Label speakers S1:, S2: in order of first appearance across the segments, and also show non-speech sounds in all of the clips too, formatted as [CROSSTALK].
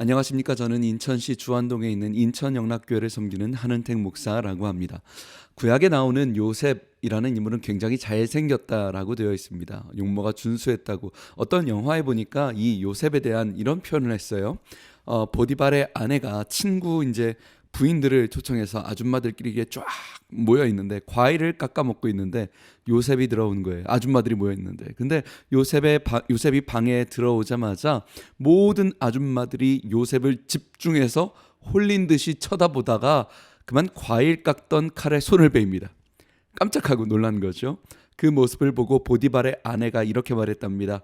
S1: 안녕하십니까. 저는 인천시 주안동에 있는 인천영락교회를 섬기는 한은택 목사라고 합니다. 구약에 나오는 요셉이라는 인물은 굉장히 잘생겼다라고 되어 있습니다. 용모가 준수했다고 어떤 영화에 보니까 이 요셉에 대한 이런 표현을 했어요. 어, 보디발의 아내가 친구 이제 부인들을 초청해서 아줌마들끼리 쫙 모여 있는데 과일을 깎아 먹고 있는데 요셉이 들어온 거예요. 아줌마들이 모여 있는데. 근데 요셉의 바, 요셉이 방에 들어오자마자 모든 아줌마들이 요셉을 집중해서 홀린 듯이 쳐다보다가 그만 과일 깎던 칼에 손을 베입니다. 깜짝하고 놀란 거죠. 그 모습을 보고 보디발의 아내가 이렇게 말했답니다.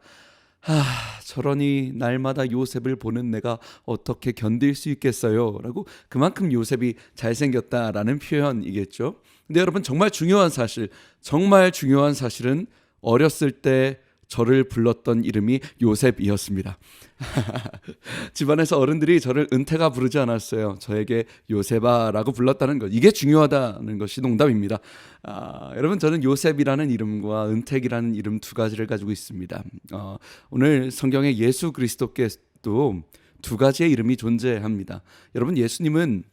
S1: 아, 저러니 날마다 요셉을 보는 내가 어떻게 견딜 수 있겠어요? 라고 그만큼 요셉이 잘생겼다라는 표현이겠죠. 근데 여러분 정말 중요한 사실, 정말 중요한 사실은 어렸을 때 저를 불렀던 이름이 요셉이었습니다. [LAUGHS] 집안에서 어른들이 저를 은퇴가 부르지 않았어요. 저에게 요셉아라고 불렀다는 것. 이게 중요하다는 것이 농담입니다. 아, 여러분 저는 요셉이라는 이름과 은택이라는 이름 두 가지를 가지고 있습니다. 어, 오늘 성경에 예수 그리스도께도 두 가지의 이름이 존재합니다. 여러분 예수님은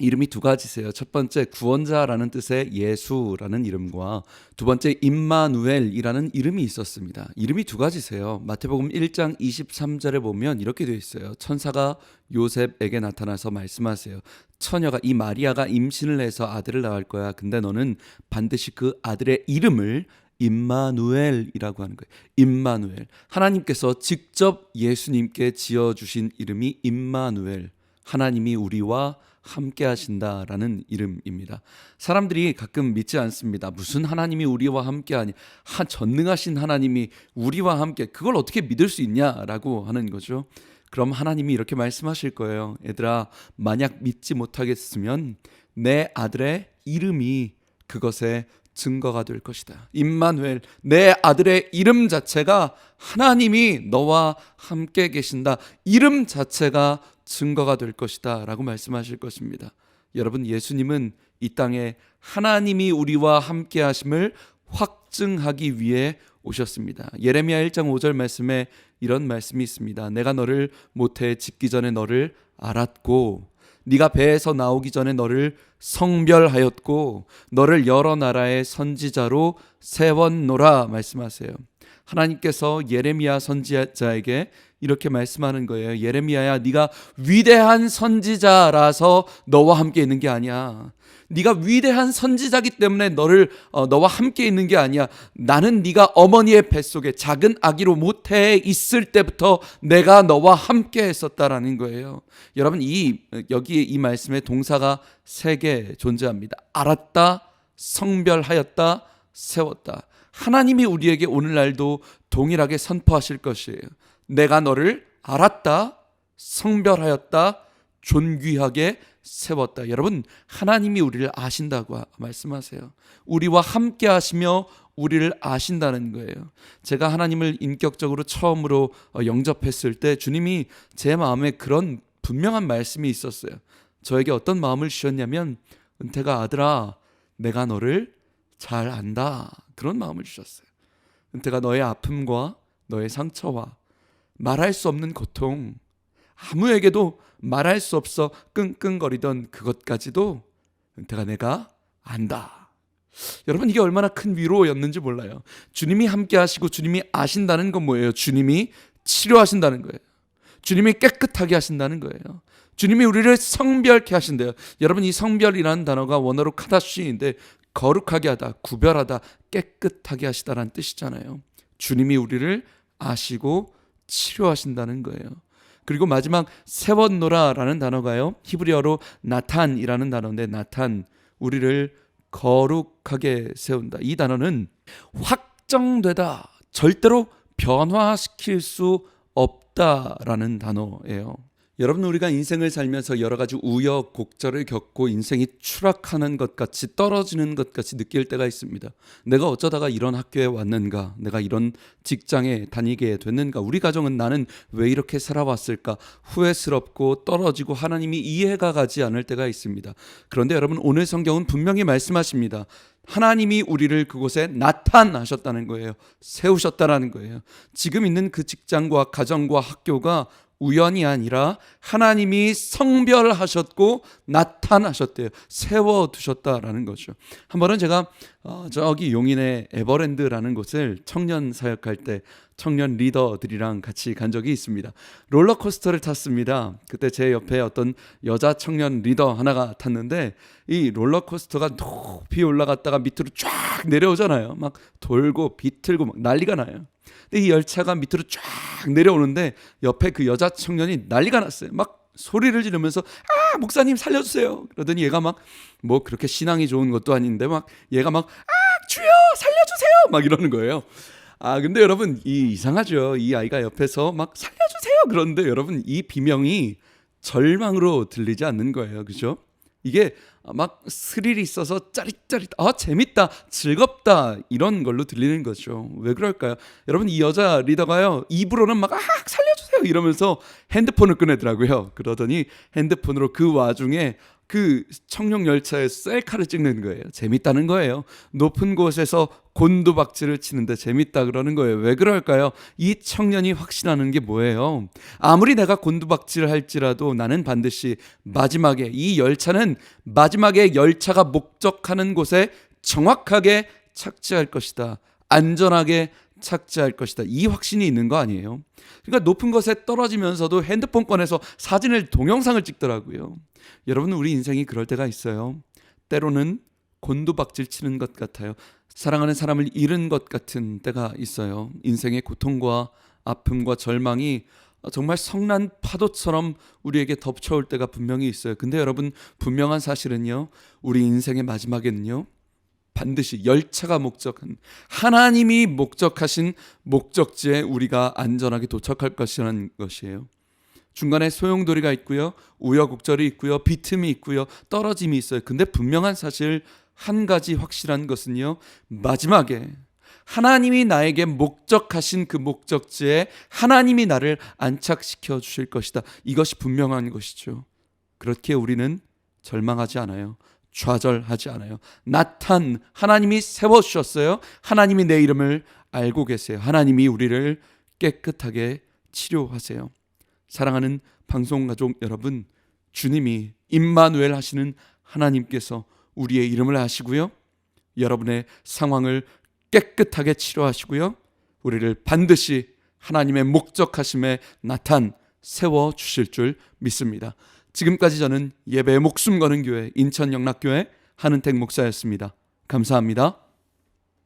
S1: 이름이 두 가지세요. 첫 번째 구원자라는 뜻의 예수라는 이름과 두 번째 임마누엘이라는 이름이 있었습니다. 이름이 두 가지세요. 마태복음 1장 23절에 보면 이렇게 되어 있어요. 천사가 요셉에게 나타나서 말씀하세요. 처녀가 이 마리아가 임신을 해서 아들을 낳을 거야. 근데 너는 반드시 그 아들의 이름을 임마누엘이라고 하는 거예요. 임마누엘. 하나님께서 직접 예수님께 지어 주신 이름이 임마누엘. 하나님이 우리와 함께 하신다라는 이름입니다. 사람들이 가끔 믿지 않습니다. 무슨 하나님이 우리와 함께 하니? 한 전능하신 하나님이 우리와 함께 그걸 어떻게 믿을 수 있냐라고 하는 거죠. 그럼 하나님이 이렇게 말씀하실 거예요. 얘들아, 만약 믿지 못하겠으면 내 아들의 이름이 그것에 증거가 될 것이다. 임마누엘, 내 아들의 이름 자체가 하나님이 너와 함께 계신다. 이름 자체가 증거가 될 것이다. 라고 말씀하실 것입니다. 여러분, 예수님은 이 땅에 하나님이 우리와 함께 하심을 확증하기 위해 오셨습니다. 예레미야 1장 5절 말씀에 이런 말씀이 있습니다. 내가 너를 모태에 짓기 전에 너를 알았고 네가 배에서 나오기 전에 너를 성별하였고 너를 여러 나라의 선지자로 세웠노라 말씀하세요. 하나님께서 예레미야 선지자에게 이렇게 말씀하는 거예요. 예레미야야, 네가 위대한 선지자라서 너와 함께 있는 게 아니야. 네가 위대한 선지자기 때문에 너를 어, 너와 함께 있는 게 아니야. 나는 네가 어머니의 뱃속에 작은 아기로 모태에 있을 때부터 내가 너와 함께 했었다라는 거예요. 여러분 이 여기 이 말씀에 동사가 세 개 존재합니다. 알았다, 성별하였다, 세웠다. 하나님이 우리에게 오늘날도 동일하게 선포하실 것이에요. 내가 너를 알았다, 성별하였다, 존귀하게 세웠다. 여러분, 하나님이 우리를 아신다고 말씀하세요. 우리와 함께 하시며 우리를 아신다는 거예요. 제가 하나님을 인격적으로 처음으로 어, 영접했을 때 주님이 제 마음에 그런 분명한 말씀이 있었어요. 저에게 어떤 마음을 주셨냐면 은태가 아들아 내가 너를 잘 안다. 그런 마음을 주셨어요. 은태가 너의 아픔과 너의 상처와 말할 수 없는 고통 아무에게도 말할 수 없어 끙끙거리던 그것까지도 은태가 내가 안다. 여러분 이게 얼마나 큰 위로였는지 몰라요. 주님이 함께 하시고 주님이 아신다는 건 뭐예요? 주님이 치료하신다는 거예요. 주님이 깨끗하게 하신다는 거예요. 주님이 우리를 성별케 하신대요. 여러분 이 성별이라는 단어가 원어로 카다쉬인데 거룩하게 하다, 구별하다, 깨끗하게 하시다라는 뜻이잖아요. 주님이 우리를 아시고 치료하신다는 거예요. 그리고 마지막 세웠노라라는 단어가요. 히브리어로 나탄이라는 단어인데 나탄 우리를 거룩하게 세운다. 이 단어는 확정되다. 절대로 변화시킬 수 없다라는 단어예요. 여러분 우리가 인생을 살면서 여러 가지 우여곡절을 겪고 인생이 추락하는 것 같이 떨어지는 것 같이 느낄 때가 있습니다. 내가 어쩌다가 이런 학교에 왔는가? 내가 이런 직장에 다니게 됐는가? 우리 가정은 나는 왜 이렇게 살아왔을까? 후회스럽고 떨어지고 하나님이 이해가 가지 않을 때가 있습니다. 그런데 여러분 오늘 성경은 분명히 말씀하십니다. 하나님이 우리를 그곳에 나타나셨다는 거예요. 세우셨다라는 거예요. 지금 있는 그 직장과 가정과 학교가 우연이 아니라 하나님이 성별하셨고 나타나셨대요. 세워 두셨다라는 거죠. 한 번은 제가 어, 저기 용인의 에버랜드라는 곳을 청년 사역할 때 청년 리더들이랑 같이 간 적이 있습니다. 롤러코스터를 탔습니다. 그때 제 옆에 어떤 여자 청년 리더 하나가 탔는데 이 롤러코스터가 높이 올라갔다가 밑으로 쫙 내려오잖아요. 막 돌고 비틀고 막 난리가 나요. 근데 이 열차가 밑으로 쫙 내려오는데 옆에 그 여자 청년이 난리가 났어요. 막 소리를 지르면서 아 목사님 살려주세요. 그러더니 얘가 막 뭐 그렇게 신앙이 좋은 것도 아닌데 막 얘가 막 아 주여 살려주세요 막 이러는 거예요. 아 근데 여러분 이 이상하죠. 이 아이가 옆에서 막 살려주세요. 그런데 여러분 이 비명이 절망으로 들리지 않는 거예요. 그죠? 이게 막 스릴이 있어서 짜릿짜릿 아 재밌다 즐겁다 이런 걸로 들리는 거죠. 왜 그럴까요? 여러분 이 여자 리더가요 입으로는 막 아 살려주세요 이러면서 핸드폰을 꺼내더라고요. 그러더니 핸드폰으로 그 와중에 그 청룡 열차에 셀카를 찍는 거예요. 재밌다는 거예요. 높은 곳에서 곤두박질을 치는데 재밌다 그러는 거예요. 왜 그럴까요? 이 청년이 확신하는 게 뭐예요? 아무리 내가 곤두박질을 할지라도 나는 반드시 마지막에 이 열차는 마지막에 열차가 목적하는 곳에 정확하게 착지할 것이다. 안전하게 착지할 것이다. 이 확신이 있는 거 아니에요. 그러니까 높은 곳에 떨어지면서도 핸드폰 꺼내서 사진을 동영상을 찍더라고요. 여러분 우리 인생이 그럴 때가 있어요. 때로는 곤두박질 치는 것 같아요. 사랑하는 사람을 잃은 것 같은 때가 있어요. 인생의 고통과 아픔과 절망이 정말 성난 파도처럼 우리에게 덮쳐올 때가 분명히 있어요. 근데 여러분 분명한 사실은요. 우리 인생의 마지막에는요. 반드시 열차가 목적한 하나님이 목적하신 목적지에 우리가 안전하게 도착할 것이라는 것이에요. 중간에 소용돌이가 있고요. 우여곡절이 있고요. 비틈이 있고요. 떨어짐이 있어요. 근데 분명한 사실 한 가지 확실한 것은요. 마지막에 하나님이 나에게 목적하신 그 목적지에 하나님이 나를 안착시켜 주실 것이다. 이것이 분명한 것이죠. 그렇게 우리는 절망하지 않아요. 좌절하지 않아요. 나탄 하나님이 세워 주셨어요. 하나님이 내 이름을 알고 계세요. 하나님이 우리를 깨끗하게 치료하세요. 사랑하는 방송 가족 여러분, 주님이 임마누엘 하시는 하나님께서 우리의 이름을 아시고요. 여러분의 상황을 깨끗하게 치료하시고요. 우리를 반드시 하나님의 목적하심에 나탄 세워 주실 줄 믿습니다. 지금까지 저는 예배에 목숨 거는 교회 인천 영락교회 한은택 목사였습니다. 감사합니다.